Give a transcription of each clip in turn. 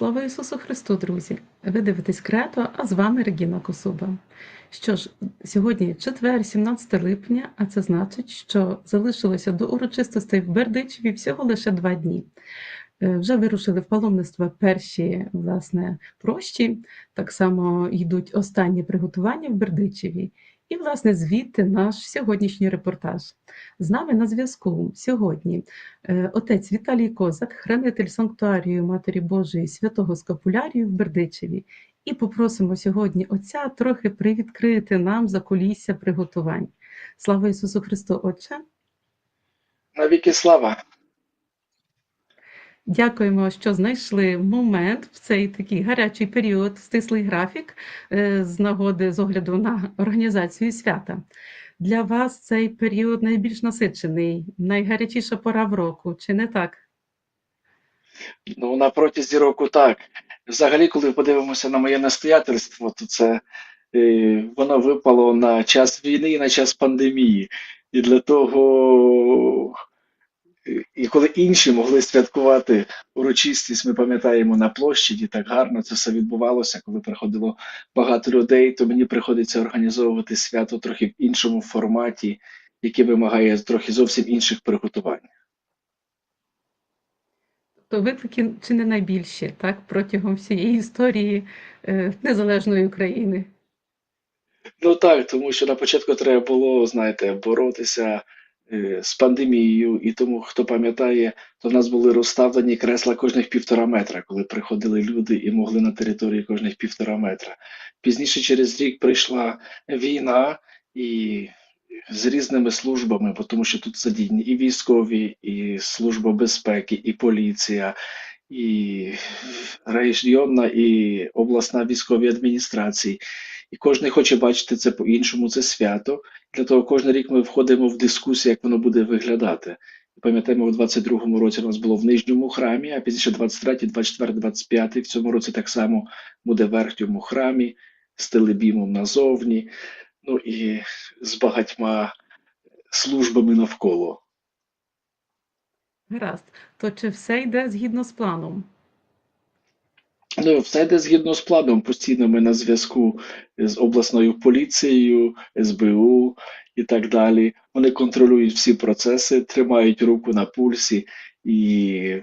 Слава Ісусу Христу, друзі! Ви дивитесь Крето, а з вами Регіна Косуба. Що ж, сьогодні четвер, 17 липня, а це значить, що залишилося до урочистостей в Бердичеві всього лише два дні. Е, Вже вирушили в паломництво перші власне прощі, так само йдуть останні приготування в Бердичеві. І, власне, звідти наш сьогоднішній репортаж. З нами на зв'язку сьогодні е, отець Віталій Козак, хранитель санктуарію Матері Божої Святого Скапулярію в Бердичеві. І попросимо сьогодні Отця трохи привідкрити нам закулісся приготувань. Слава Ісусу Христу, Отче! Навіки слава. Дякуємо, що знайшли момент в цей такий гарячий період, стислий графік е, з нагоди з огляду на організацію свята. Для вас цей період найбільш насичений, найгарячіша пора в року, чи не так? Ну, на протязі року так. Взагалі, коли подивимося на моє настоятельство, то це е, воно випало на час війни і на час пандемії. І для того, і коли інші могли святкувати урочистість, ми пам'ятаємо на площаді, так гарно це все відбувалося, коли приходило багато людей, то мені приходиться організовувати свято трохи в іншому форматі, який вимагає трохи зовсім інших приготувань. То виклики чи не найбільші, так, протягом всієї історії е, незалежної України. Ну так, тому що на початку треба було, знаєте, боротися з пандемією, і тому, хто пам'ятає, то в нас були розставлені кресла кожних півтора метра, коли приходили люди і могли на території кожних півтора метра. Пізніше через рік прийшла війна і з різними службами, бо тому що тут задіяні і військові, і служба безпеки, і поліція, і районна, і обласна військові адміністрації. І кожен хоче бачити це по-іншому, це свято. Для того кожен рік ми входимо в дискусію, як воно буде виглядати. Пам'ятаємо, в 22-му році у нас було в нижньому храмі, а пізніше 23, 24, 25 в цьому році так само буде в верхньому храмі з телебімом назовні, ну і з багатьма службами навколо. Гаразд. То чи все йде згідно з планом? Ну, все йде згідно з планом. Постійно ми на зв'язку з обласною поліцією, СБУ і так далі. Вони контролюють всі процеси, тримають руку на пульсі, і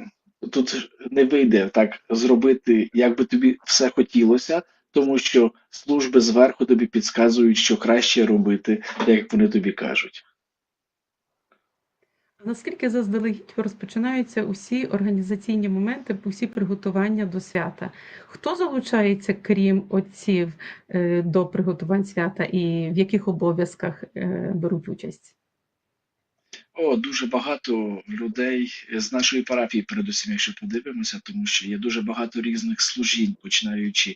тут не вийде так зробити, як би тобі все хотілося, тому що служби зверху тобі підказують, що краще робити, як вони тобі кажуть. Наскільки заздалегідь розпочинаються усі організаційні моменти, усі приготування до свята? Хто залучається, крім отців, е, до приготувань свята і в яких обов'язках е, беруть участь? О, дуже багато людей з нашої парафії, передусім, якщо подивимося, тому що є дуже багато різних служінь, починаючи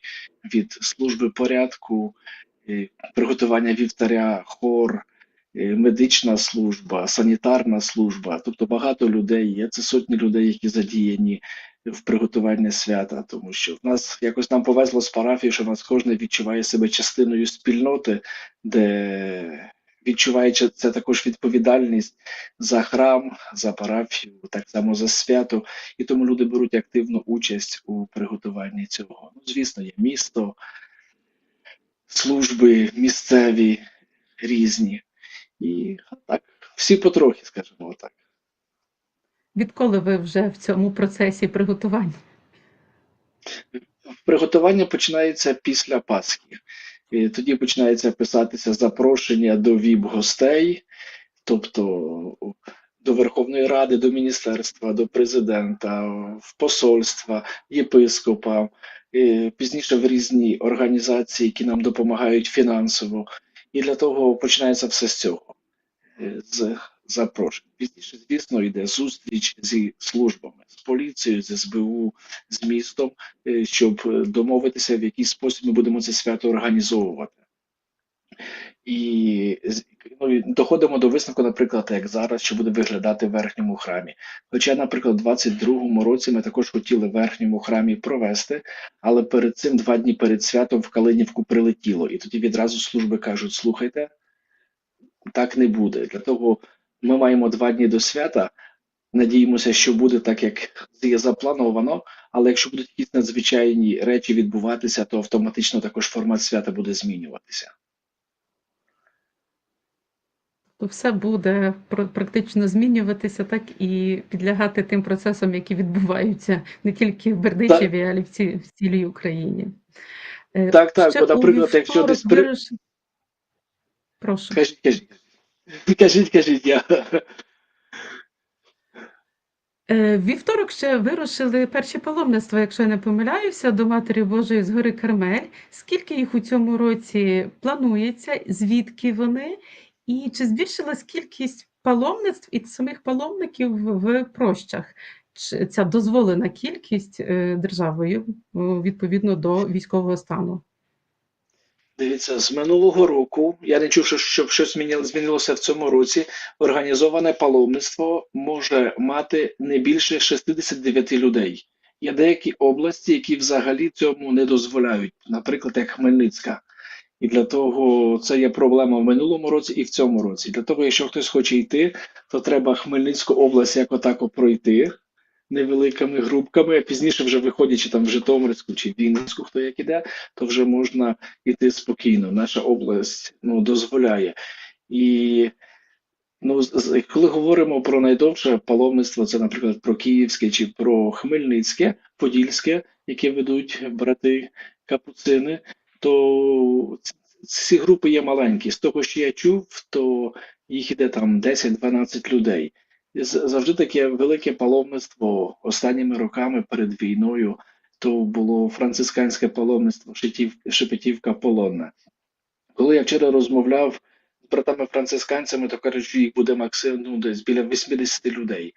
від служби порядку, приготування вівтаря, хор, медична служба, санітарна служба. Тобто багато людей є. Це сотні людей, які задіяні в приготуванні свята, тому що в нас якось нам повезло з парафії, що в нас кожен відчуває себе частиною спільноти, де відчуваючи це також відповідальність за храм, за парафію, так само за свято, і тому люди беруть активну участь у приготуванні цього. Ну, звісно, є місто, служби місцеві різні. І так, всі потрохи, скажімо так. Відколи ви вже в цьому процесі приготування? Приготування починається після Пасхи. І тоді починається писатися запрошення до ВІП-гостей, тобто до Верховної Ради, до міністерства, до президента, в посольства, єпископа, і пізніше в різні організації, які нам допомагають фінансово. І для того починається все з цього, з запрошень. Пізніше, звісно, йде зустріч зі службами, з поліцією, з СБУ, з містом, е, щоб е, домовитися, в який спосіб ми будемо це свято організовувати. І ну, доходимо до висновку, наприклад, як зараз, що буде виглядати в верхньому храмі. Хоча, наприклад, у 22-му році ми також хотіли в верхньому храмі провести, але перед цим два дні перед святом в Калинівку прилетіло. І тоді відразу служби кажуть: слухайте, так не буде. Для того ми маємо два дні до свята. Надіємося, що буде так, як є заплановано, Але якщо будуть якісь надзвичайні речі відбуватися, то автоматично також формат свята буде змінюватися. То все буде пр- практично змінюватися, так і підлягати тим процесам, які відбуваються не тільки в Бердичеві, але й в, цілій Україні. Е, Так, так, бо, наприклад, якщо десь при- Прошу. Кажіть, кажіть. Кажіть, кажіть, я. Е, Вівторок ще вирушили перші паломництва, якщо я не помиляюся, до Матері Божої з гори Кармель. Скільки їх у цьому році планується, звідки вони, і чи збільшилась кількість паломництв і самих паломників в прощах? Чи ця дозволена кількість е, державою відповідно до військового стану? Дивіться, з минулого року я не чув, що, щоб щось змінилося в цьому році. Організоване паломництво може мати не більше 69 людей. Є деякі області, які взагалі цьому не дозволяють, наприклад, як Хмельницька. І для того це є проблема в минулому році і в цьому році. Для того, якщо хтось хоче йти, то треба Хмельницьку область як отако пройти невеликими групками, а пізніше вже виходячи там в Житомирську чи Вінницьку, хто як іде, то вже можна іти спокійно. Наша область ну, дозволяє. І ну, коли говоримо про найдовше паломництво, це, наприклад, про Київське чи про Хмельницьке, Подільське, яке ведуть брати капуцини, то ці групи є маленькі. З того, що я чув, то їх іде там 10-12 людей. Завжди таке велике паломництво останніми роками перед війною то було францисканське паломництво Шепетів, Шепетівка Полонна. Коли я вчора розмовляв з братами-францисканцями, то кажуть, що їх буде максимум ну, десь біля 80 людей.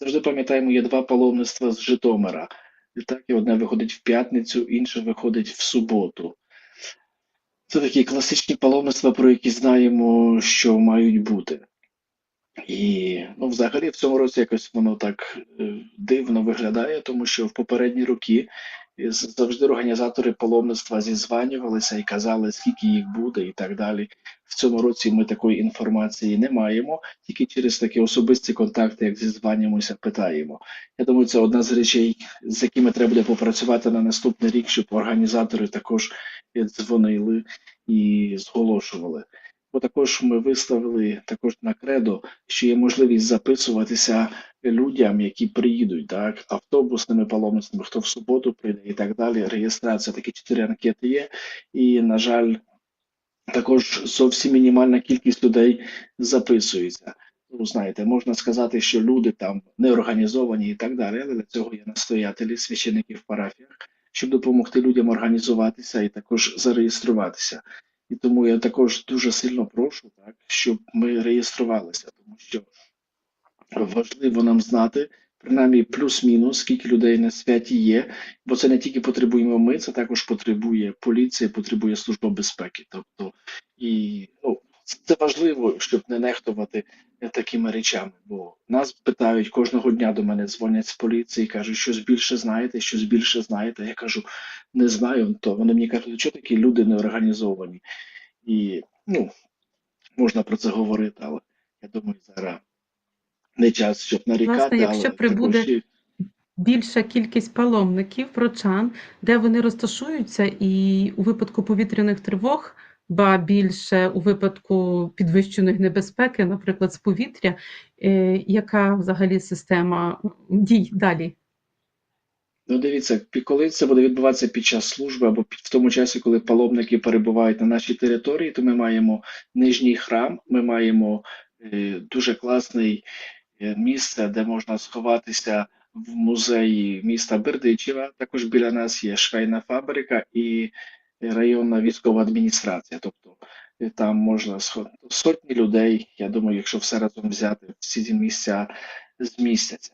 Завжди пам'ятаємо, є два паломництва з Житомира. І так, і одне виходить в п'ятницю, інше виходить в суботу. Це такі класичні паломництва, про які знаємо, що мають бути. І ну, взагалі в цьому році якось воно так е, дивно виглядає, тому що в попередні роки е, завжди організатори паломництва зізванювалися і казали, скільки їх буде, і так далі. В цьому році ми такої інформації не маємо, тільки через такі особисті контакти, як зізванюємося, питаємо. Я думаю, це одна з речей, з якими треба буде попрацювати на наступний рік, щоб організатори також е, дзвонили і зголошували. Бо також ми виставили також на кредо, що є можливість записуватися людям, які приїдуть, так, автобусними паломництвами, хто в суботу прийде і так далі. Реєстрація, такі чотири анкети є. І, на жаль, також зовсім мінімальна кількість людей записується. Ну, знаєте, можна сказати, що люди там не організовані і так далі, але для цього є настоятелі, священики в парафіях, щоб допомогти людям організуватися і також зареєструватися. І тому я також дуже сильно прошу, так, щоб ми реєструвалися, тому що важливо нам знати, принаймні плюс-мінус, скільки людей на святі є, бо це не тільки потребуємо ми, це також потребує поліція, потребує служба безпеки. Тобто, і ну, це важливо, щоб не нехтувати такими речами. Бо нас питають кожного дня до мене дзвонять з поліції, кажуть, щось більше знаєте, щось більше знаєте. Я кажу, не знаю, то вони мені кажуть, що такі люди не організовані. І ну, можна про це говорити, але я думаю, зараз не час, щоб нарікати, Власне, якщо але прибуде також більша кількість паломників, прочан, де вони розташуються, і у випадку повітряних тривог, ба більше у випадку підвищеної небезпеки, наприклад, з повітря, е, яка взагалі система дій далі? Ну, дивіться, коли це буде відбуватися під час служби або в тому часі, коли паломники перебувають на нашій території, то ми маємо нижній храм, ми маємо е, дуже класний е, місце, де можна сховатися в музеї міста Бердичева. Також біля нас є швейна фабрика і районна військова адміністрація. Тобто е, там можна сотні людей. Я думаю, якщо все разом взяти, всі ці місця змістяться.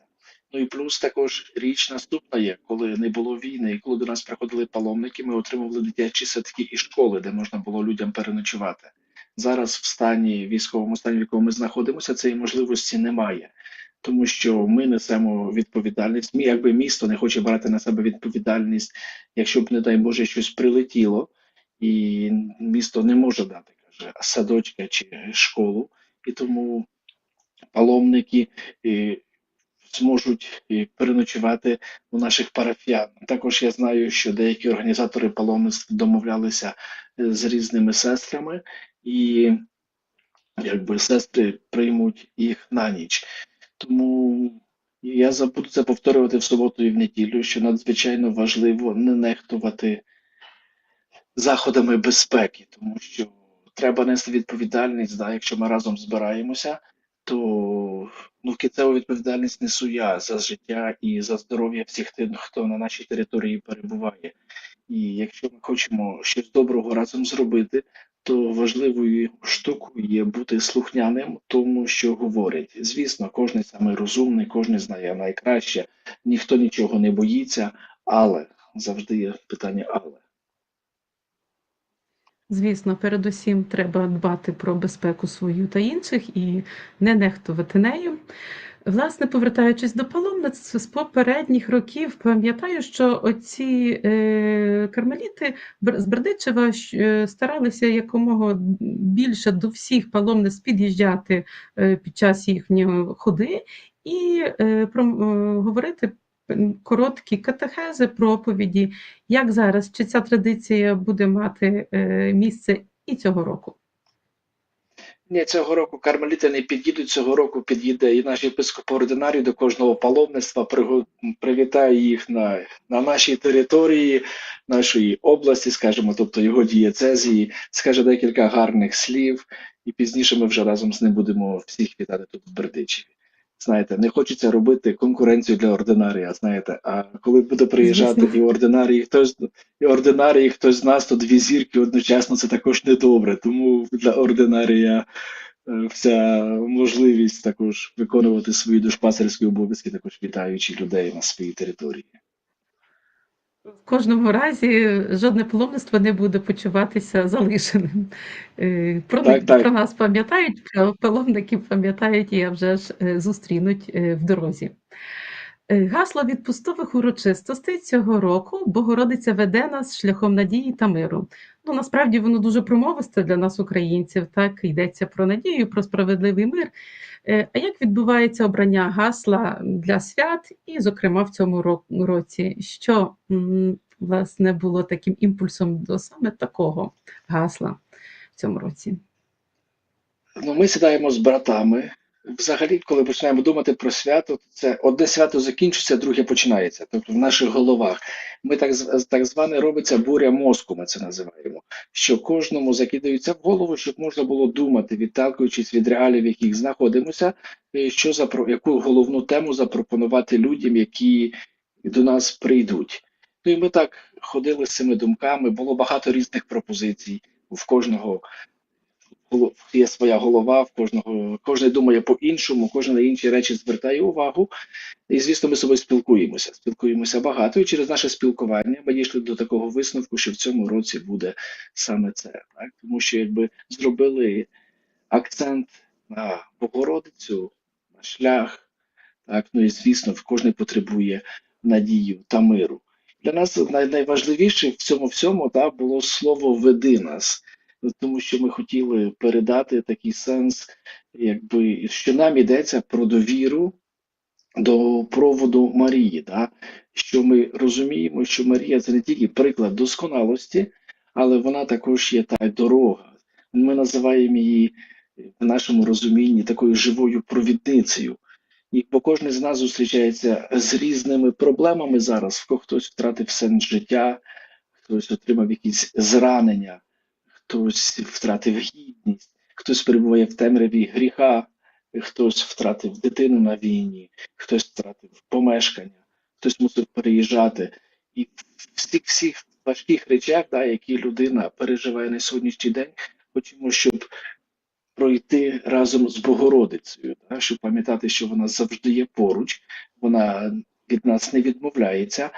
Ну і плюс також річ наступна є, коли не було війни, і коли до нас приходили паломники, ми отримували дитячі садки і школи, де можна було людям переночувати. Зараз в стані військовому стані, в якому ми знаходимося, цієї можливості немає, тому що ми несемо відповідальність. Ми, якби місто не хоче брати на себе відповідальність, якщо б, не дай Боже, щось прилетіло, і місто не може дати, каже, садочка чи школу, і тому паломники. е, зможуть і переночувати у наших парафіян. Також я знаю, що деякі організатори паломництв домовлялися е, з різними сестрами, і якби сестри приймуть їх на ніч. Тому я забуду це повторювати в суботу і в неділю, що надзвичайно важливо не нехтувати заходами безпеки, тому що треба нести відповідальність, да, якщо ми разом збираємося, то ну, кінцеву відповідальність несу я за життя і за здоров'я всіх тих, хто на нашій території перебуває. І якщо ми хочемо щось доброго разом зробити, то важливою штукою є бути слухняним тому, що говорять. Звісно, кожен самий розумний, кожен знає найкраще, ніхто нічого не боїться, але завжди є питання але. Звісно, передусім треба дбати про безпеку свою та інших і не нехтувати нею. Власне, повертаючись до паломництва з попередніх років, пам'ятаю, що оці е, кармеліти з Бердичева е, старалися якомога більше до всіх паломництв під'їжджати е, під час їхньої ходи і говорити короткі катехези, проповіді. Як зараз? Чи ця традиція буде мати місце і цього року? Ні, цього року кармеліти не під'їдуть. Цього року під'їде і наш єпископ ординарій до кожного паломництва, привітає їх на, на нашій території, нашої області, скажімо, тобто його дієцезії, скаже декілька гарних слів, і пізніше ми вже разом з ним будемо всіх вітати тут в Бердичеві. Знаєте, не хочеться робити конкуренцію для ординарія, знаєте, а коли буде приїжджати і ординарій, і хтось і ординарій, і хтось з нас, то дві зірки одночасно це також недобре. Тому для ординарія е, вся можливість також виконувати свої душпасерські обов'язки, також вітаючи людей на своїй території. В кожному разі жодне паломництво не буде почуватися залишеним. Е, Про, Так, так. про нас пам'ятають, про паломників пам'ятають і вже ж е, зустрінуть е, в дорозі. Гасло відпустових урочистостей цього року Богородиця веде нас шляхом надії та миру. Ну насправді воно дуже промовисте для нас, українців. Так йдеться про надію, про справедливий мир. Е, А як відбувається обрання гасла для свят, і, зокрема, в цьому році, що власне було таким імпульсом до саме такого гасла в цьому році? Ну, ми сідаємо з братами. Взагалі, коли починаємо думати про свято, то це одне свято закінчується, друге починається. Тобто в наших головах. Ми так, так зване робиться буря мозку, ми це називаємо. Що кожному закидається в голову, щоб можна було думати, відталкуючись від реалій, в яких знаходимося, е, що запро... яку головну тему запропонувати людям, які до нас прийдуть. Ну і ми так ходили з цими думками. Було багато різних пропозицій в кожного є своя голова, в кожного кожен думає по-іншому, кожен на інші речі звертає увагу. І звісно, ми з собою спілкуємося. Спілкуємося багато, і через наше спілкування ми дійшли до такого висновку, що в цьому році буде саме це. Так? Тому що якби зробили акцент на Богородицю, на шлях, так, ну і звісно, кожен потребує надію та миру. Для нас найважливіше в цьому всьому та, було слово веди нас тому що ми хотіли передати такий сенс, якби що нам йдеться про довіру до проводу Марії, да? що ми розуміємо, що Марія це не тільки приклад досконалості, але вона також є та дорога. Ми називаємо її в нашому розумінні такою живою провідницею. І бо кожен з нас зустрічається з різними проблемами зараз. Хтось втратив сенс життя, хтось отримав якісь зранення, хтось втратив гідність, хтось перебуває в темряві гріха, хтось втратив дитину на війні, хтось втратив помешкання, хтось мусив переїжджати. І всіх всіх важких речах, да, які людина переживає на сьогоднішній день, хочемо, щоб пройти разом з Богородицею, да, щоб пам'ятати, що вона завжди є поруч, вона від нас не відмовляється,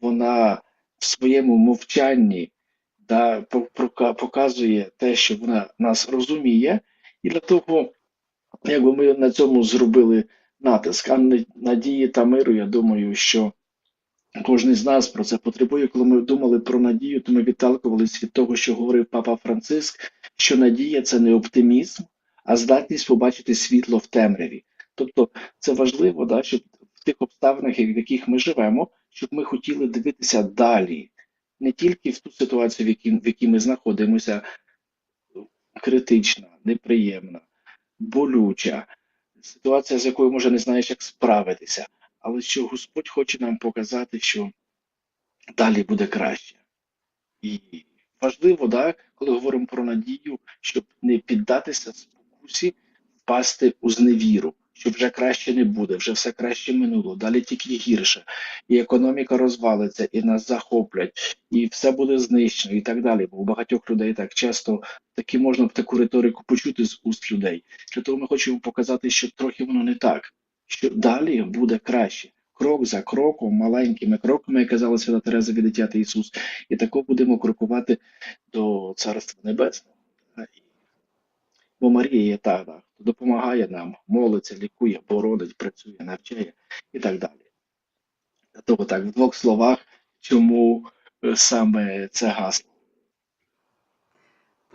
вона в своєму мовчанні да, по- показує те, що вона нас розуміє, і для того, якби ми на цьому зробили натиск, а надії та миру, я думаю, що кожен з нас про це потребує. Коли ми думали про надію, то ми відталкувалися від того, що говорив Папа Франциск, що надія це не оптимізм, а здатність побачити світло в темряві. Тобто це важливо, да, щоб в тих обставинах, в яких ми живемо, щоб ми хотіли дивитися далі, не тільки в ту ситуацію, в якій, в якій ми знаходимося, критична, неприємна, болюча, ситуація, з якою може не знаєш, як справитися, але що Господь хоче нам показати, що далі буде краще. І важливо, да, коли говоримо про надію, щоб не піддатися спокусі, впасти у зневіру, що вже краще не буде, вже все краще минуло, далі тільки гірше, і економіка розвалиться, і нас захоплять, і все буде знищено, і так далі. Бо у багатьох людей так часто таки можна б таку риторику почути з уст людей. Для того ми хочемо показати, що трохи воно не так, що далі буде краще. Крок за кроком, маленькими кроками, як казала Свята Тереза від дитяти Ісус, і тако будемо крокувати до Царства Небесного. Бо Марія є та, хто допомагає нам, молиться, лікує, боронить, працює, навчає і так далі. Того так, в двох словах, чому е, саме це гасло.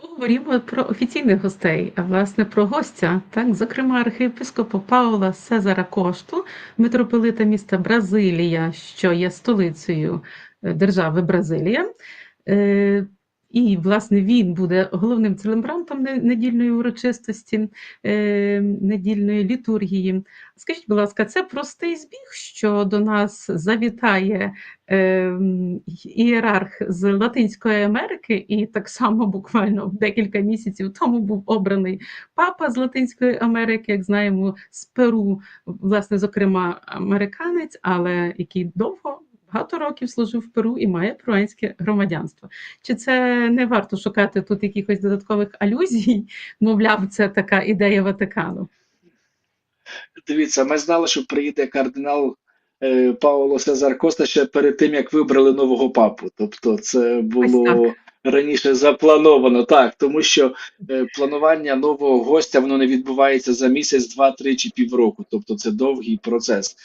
Поговоримо про офіційних гостей, а власне про гостя, так, зокрема, архієпископа Паула Сезара Кошту, митрополита міста Бразилія, що є столицею е, держави Бразилія. І, власне, він буде головним целебрантом не- недільної урочистості, е, недільної літургії. Скажіть, будь ласка, це простий збіг, що до нас завітає е, ієрарх з Латинської Америки, і так само буквально декілька місяців тому був обраний папа з Латинської Америки, як знаємо, з Перу, власне, зокрема, американець, але який довго. Багато років служив в Перу і має перуанське громадянство. Чи це не варто шукати тут якихось додаткових алюзій? Мовляв, це така ідея Ватикану. Дивіться, ми знали, що приїде кардинал е, Пауло Сезар Коста ще перед тим, як вибрали нового папу. Тобто, це було раніше заплановано, так, тому що е, планування нового гостя воно не відбувається за місяць, два, три чи півроку. Тобто, це довгий процес.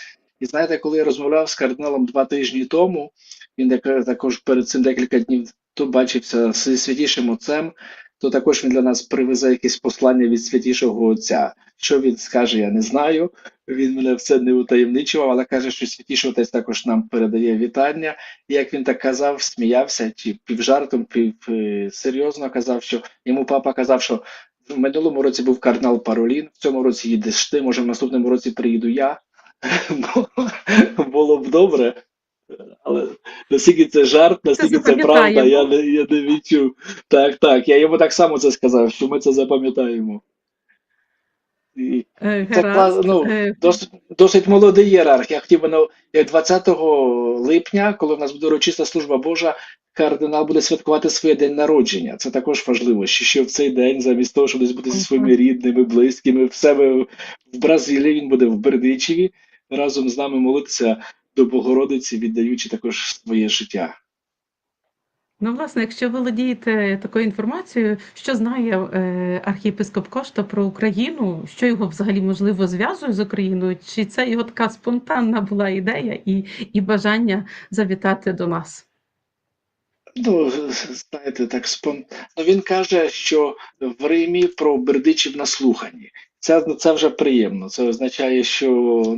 І знаєте, коли я розмовляв з кардиналом два тижні тому, він також перед цим декілька днів то бачився з святішим отцем, то також він для нас привезе якесь послання від святішого отця. Що він скаже, я не знаю. Він мене в це не утаємничував, але каже, що святіший отець також нам передає вітання. І як він так казав, сміявся, чи півжартом, пів е, казав, що йому папа казав, що в минулому році був кардинал Паролін, в цьому році їдеш ти, може в наступному році приїду я. Було б добре. Але наскільки це жарт, наскільки це правда, я не, я не відчув. Так, так. Я йому так само це сказав, що ми це запам'ятаємо. І Е, Це клас- ну, Е, досить, досить молодий ієрарх. Я хотів би на як 20 липня, коли в нас буде урочиста служба Божа, кардинал буде святкувати своє день народження. Це також важливо, що ще в цей день, замість того, щоб десь бути зі своїми рідними, близькими, в себе в Бразилії, він буде в Бердичеві разом з нами молитися до Богородиці, віддаючи також своє життя. Ну, власне, якщо володієте такою інформацією, що знає е, архієпископ Кошта про Україну, що його взагалі можливо зв'язує з Україною, чи це його така спонтанна була ідея і, і бажання завітати до нас? Ну, знаєте, так спон... ну, він каже, що в Римі про Бердичів на слуханні. Це, це вже приємно. Це означає, що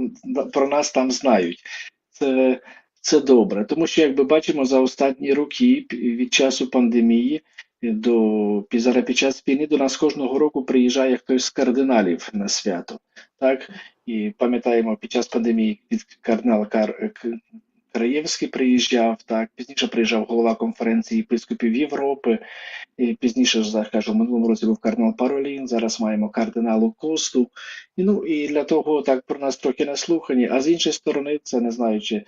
про нас там знають. Це, це добре. Тому що, як ми бачимо, за останні роки від часу пандемії до зараз під час війни до нас кожного року приїжджає хтось з кардиналів на свято. Так? І пам'ятаємо, під час пандемії від кардинал Кар... Краєвський приїжджав, так, пізніше приїжджав голова конференції єпископів Європи, і пізніше, ж, кажу, в минулому році був кардинал Паролін, зараз маємо кардиналу Косту. І, ну, і для того так про нас трохи наслухані, а з іншої сторони, це не знаю, чи,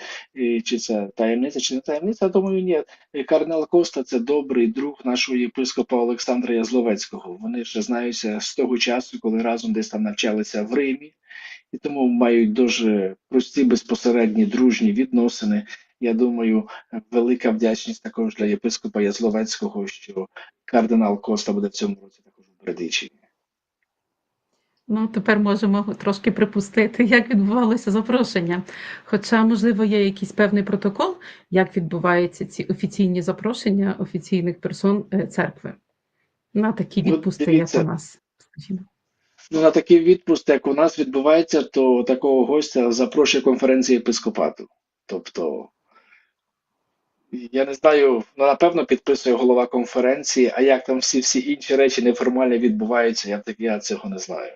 чи це таємниця, чи не таємниця, думаю, ні. Кардинал Коста це добрий друг нашого єпископа Олександра Язловецького. Вони ще знаються з того часу, коли разом десь там навчалися в Римі і тому мають дуже прості, безпосередні, дружні відносини. Я думаю, велика вдячність також для єпископа Язловецького, що кардинал Коста буде в цьому році також у Бердичеві. Ну, тепер можемо трошки припустити, як відбувалося запрошення. Хоча, можливо, є якийсь певний протокол, як відбуваються ці офіційні запрошення офіційних персон е, церкви на такі Ну, як у нас, скажімо. Ну, на такий відпуск, як у нас відбувається, то такого гостя запрошує конференція епископату. Тобто, я не знаю, ну, напевно, підписує голова конференції, а як там всі всі інші речі неформально відбуваються, я, так- я цього не знаю.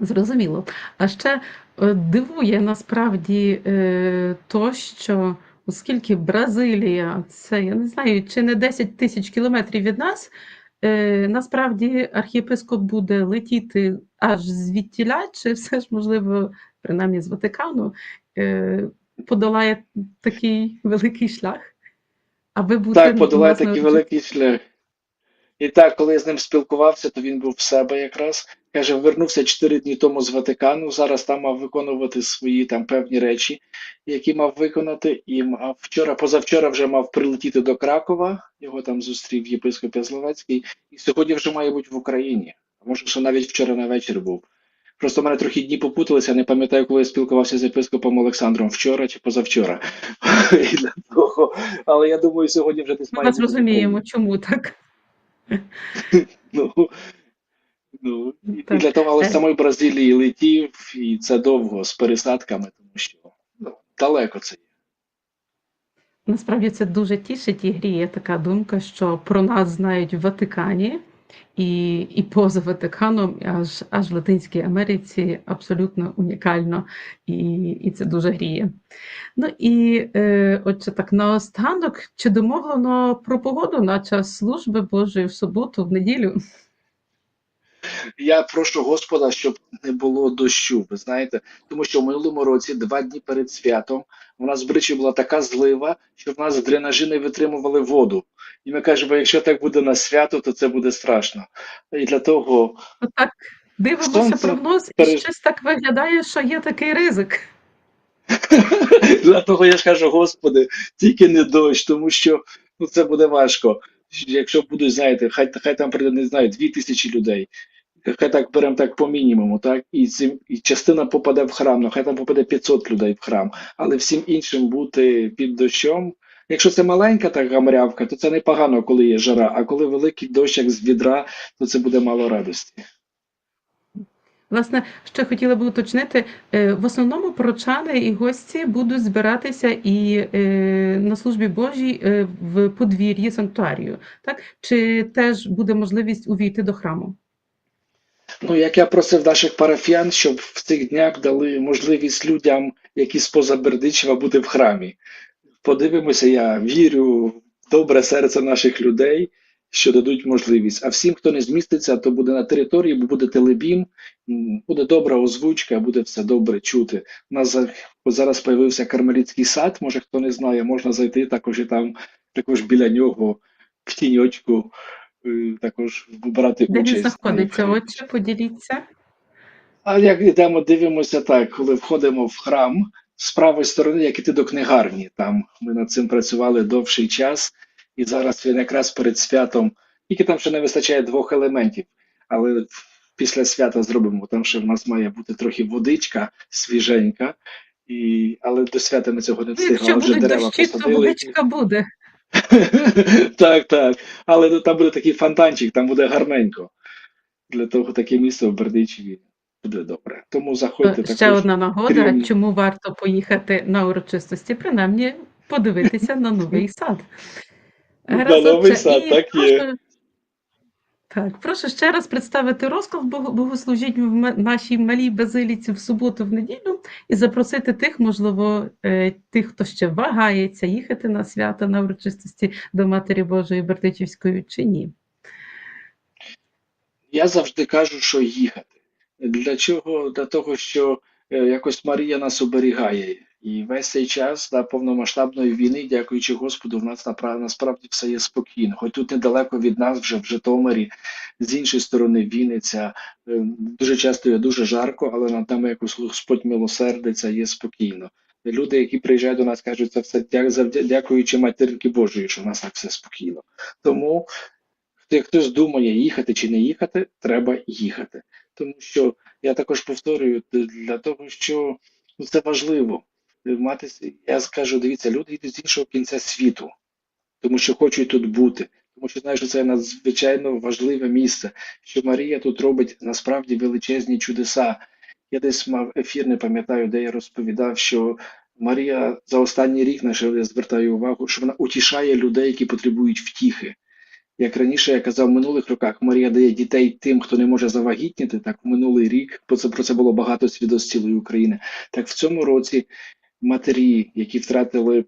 Зрозуміло. А ще е, дивує насправді е, то, що оскільки Бразилія, це я не знаю, чи не 10 тисяч кілометрів від нас, насправді архієпископ буде летіти аж звідтіля, чи все ж можливо, принаймні з Ватикану, е, подолає такий великий шлях, аби бути Так, подолає такий великий шлях. І так, коли я з ним спілкувався, то він був в себе якраз. Каже, вернувся 4 дні тому з Ватикану. Зараз там мав виконувати свої там певні речі, які мав виконати. І мав вчора, позавчора вже мав прилетіти до Кракова. Його там зустрів єпископ Язловецький. І сьогодні вже має бути в Україні. Може, що навіть вчора на вечір був. Просто в мене трохи дні попуталися, не пам'ятаю, коли я спілкувався з єпископом Олександром вчора чи позавчора. Але я думаю, сьогодні вже десь Ми має вас бути розуміємо, чому так. Ну, ну, і Так. для того, але з самої Бразилії летів, і це довго з пересадками, тому що ну, далеко це є. Насправді це дуже тішить і гріє така думка, що про нас знають в Ватикані і, і поза Ватиканом, аж, аж в Латинській Америці абсолютно унікально, і, і це дуже гріє. Ну і е, отже, так наостанок, чи домовлено про погоду на час служби Божої в суботу, в неділю? Я прошу Господа, щоб не було дощу, ви знаєте, тому що в минулому році, два дні перед святом, у нас в Бричі була така злива, що в нас дренажі не витримували воду. І ми кажемо, якщо так буде на свято, то це буде страшно. І для того Отак дивимося Сонце прогноз, і щось так виглядає, що є такий ризик. Для того я ж кажу, Господи, тільки не дощ, тому що ну, це буде важко. Якщо будуть, знаєте, хай, хай там прийде, не знаю, дві тисячі людей. Хай так беремо так по мінімуму, так? І, цим, і частина попаде в храм, ну хай там попаде 500 людей в храм, але всім іншим бути під дощом. Якщо це маленька так гамрявка, то це непогано, коли є жара, а коли великий дощ, як з відра, то це буде мало радості. Власне, ще хотіла би уточнити, е, в основному прочани і гості будуть збиратися і е, на службі Божій е, в подвір'ї санктуарію, так? Чи теж буде можливість увійти до храму? Ну, як я просив наших парафіян, щоб в цих днях дали можливість людям, які з-поза Бердичева, бути в храмі. Подивимося, я вірю в добре серце наших людей, що дадуть можливість. А всім, хто не зміститься, то буде на території, бо буде телебім, буде добра озвучка, буде все добре чути. У нас за- зараз появився кармелітський сад, може хто не знає, можна зайти також і там, також біля нього, в тіньочку, також брати Де він участь. знаходиться? Отче, поділіться. А як йдемо, дивимося так, коли входимо в храм, з правої сторони, як іти до книгарні. Там ми над цим працювали довший час, і зараз він якраз перед святом, тільки там ще не вистачає двох елементів, але після свята зробимо. Там ще в нас має бути трохи водичка свіженька, і... але до свята ми цього не Ну, встигли. Якщо будуть дощі, то водичка буде. Так, так. Але ну, там буде такий фонтанчик, там буде гарненько. Для того таке місце в Бердичеві буде добре. Тому заходьте Ще одна нагода, крім- чому варто поїхати на урочистості, принаймні подивитися на новий сад. На новий сад, і так є. Так, прошу ще раз представити розклад бого- богослужінь в нашій малій базиліці в суботу, в неділю, і запросити тих, можливо, е, тих, хто ще вагається їхати на свято на урочистості до Матері Божої Бердичівської чи ні. Я завжди кажу, що їхати. Для чого? Для того, що е, якось Марія нас оберігає. І весь цей час да, повномасштабної війни, дякуючи Господу, в нас насправді все є спокійно. Хоч тут недалеко від нас, вже в Житомирі, з іншої сторони Вінниця. е, Дуже часто є дуже жарко, але над нами якось Господь милосердиться, є спокійно. Люди, які приїжджають до нас, кажуть, це все дякуючи Матері Божої, що в нас так все спокійно. Тому як хтось думає, їхати чи не їхати, треба їхати. Тому що я також повторюю для того, що ну, це важливо. Е, я скажу, дивіться, люди йдуть з іншого кінця світу, тому що хочуть тут бути, тому що знаю, що це надзвичайно важливе місце, що Марія тут робить насправді величезні чудеса. Я десь мав ефір, не пам'ятаю, де я розповідав, що Марія за останній рік, на що я звертаю увагу, що вона утішає людей, які потребують втіхи. Як раніше я казав, в минулих роках Марія дає дітей тим, хто не може завагітніти, так в минулий рік, бо це про це було багато свідоцтв цілої України. Так в цьому році матері, які втратили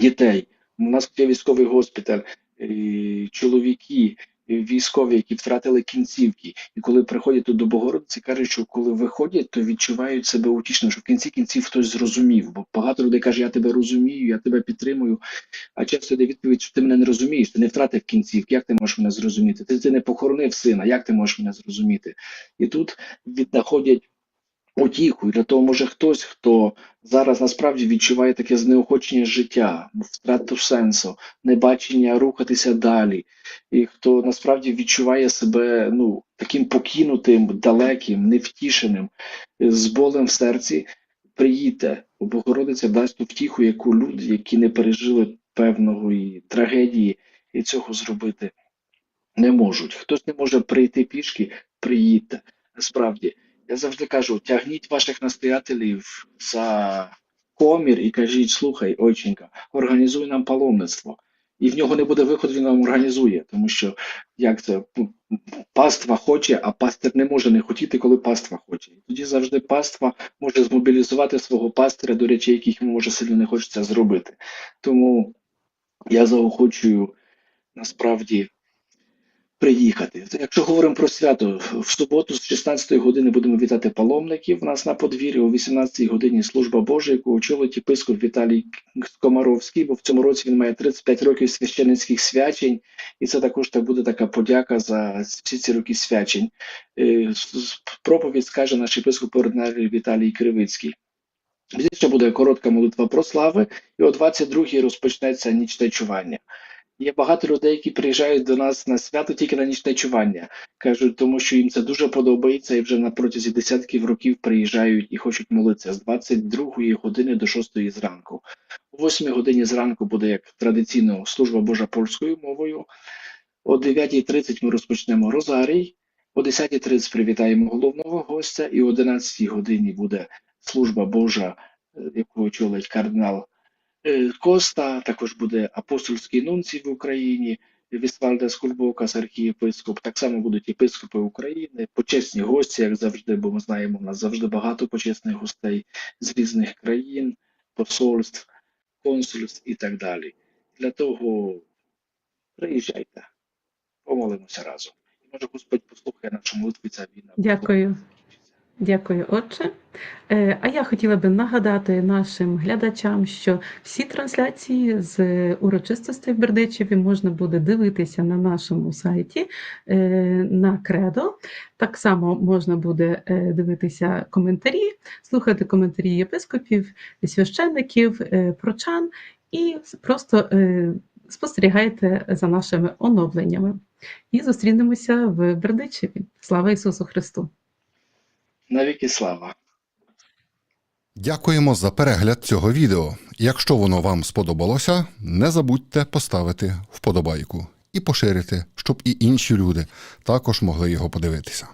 дітей, у нас є військовий госпіталь, е, чоловіки, е, військові, які втратили кінцівки, і коли приходять до Богородиці, кажуть, що коли виходять, то відчувають себе утішно, що в кінці кінців хтось зрозумів. Бо багато людей каже, я тебе розумію, я тебе підтримую. А часто йде відповідь, що ти мене не розумієш, ти не втратив кінцівки, як ти можеш мене зрозуміти? Ти, ти не похоронив сина, як ти можеш мене зрозуміти? І тут віднаходять утіху. І для того, може, хтось, хто зараз насправді відчуває таке знеохочення життя, втрату сенсу, небачення рухатися далі, і хто насправді відчуває себе ну, таким покинутим, далеким, невтішеним, з болем в серці, приїдьте, бо Богородиця дасть ту втіху, яку люди, які не пережили певної трагедії, і цього зробити не можуть. Хтось не може прийти пішки, приїдьте. Насправді, я завжди кажу: тягніть ваших настоятелів за комір і кажіть: слухай, ойченька, організуй нам паломництво. І в нього не буде виходу, він вам організує, тому що як це ну, паства хоче, а пастир не може не хотіти, коли паства хоче. І тоді завжди паства може змобілізувати свого пастиря до речей, яких йому може сильно не хочеться зробити. Тому я заохочую насправді приїхати. Якщо говоримо про свято, в суботу з 16 години будемо вітати паломників. У нас на подвір'ї о 18-й годині служба Божа, яку очолить єпископ Віталій Комаровський, бо в цьому році він має 35 років священницьких свячень, і це також так буде така подяка за всі ці роки свячень. Е, Проповідь скаже наш єпископ ординарій Віталій Кривицький. Пізніше буде коротка молитва про слави, і о 22-й розпочнеться нічне чування. Є багато людей, які приїжджають до нас на свято тільки на нічне чування. Кажуть, тому що їм це дуже подобається, і вже на протязі десятків років приїжджають і хочуть молитися з 22 години до 6 зранку. О 8 годині зранку буде як традиційно служба Божа польською мовою. О 9.30 ми розпочнемо розарій. О 10.30 привітаємо головного гостя, і о 11 годині буде служба Божа, е, яку очолить кардинал Коста, також буде апостольський нунцій в Україні, Вісвальда Скульбокас, архієпископ. Так само будуть єпископи України, почесні гості, як завжди, бо ми знаємо, у нас завжди багато почесних гостей з різних країн, посольств, консульств і так далі. Для того приїжджайте, помолимося разом. І може Господь послухає нашу молитву ця війна. Дякую. Дякую, отче. Е, А я хотіла би нагадати нашим глядачам, що всі трансляції з урочистостей в Бердичеві можна буде дивитися на нашому сайті е, на Кредо. Так само можна буде е, дивитися коментарі, слухати коментарі єпископів, священників, прочан і просто спостерігайте за нашими оновленнями. І зустрінемося в Бердичеві. Слава Ісусу Христу! Навіки слава! Дякуємо за перегляд цього відео. Якщо воно вам сподобалося, не забудьте поставити вподобайку і поширити, щоб і інші люди також могли його подивитися.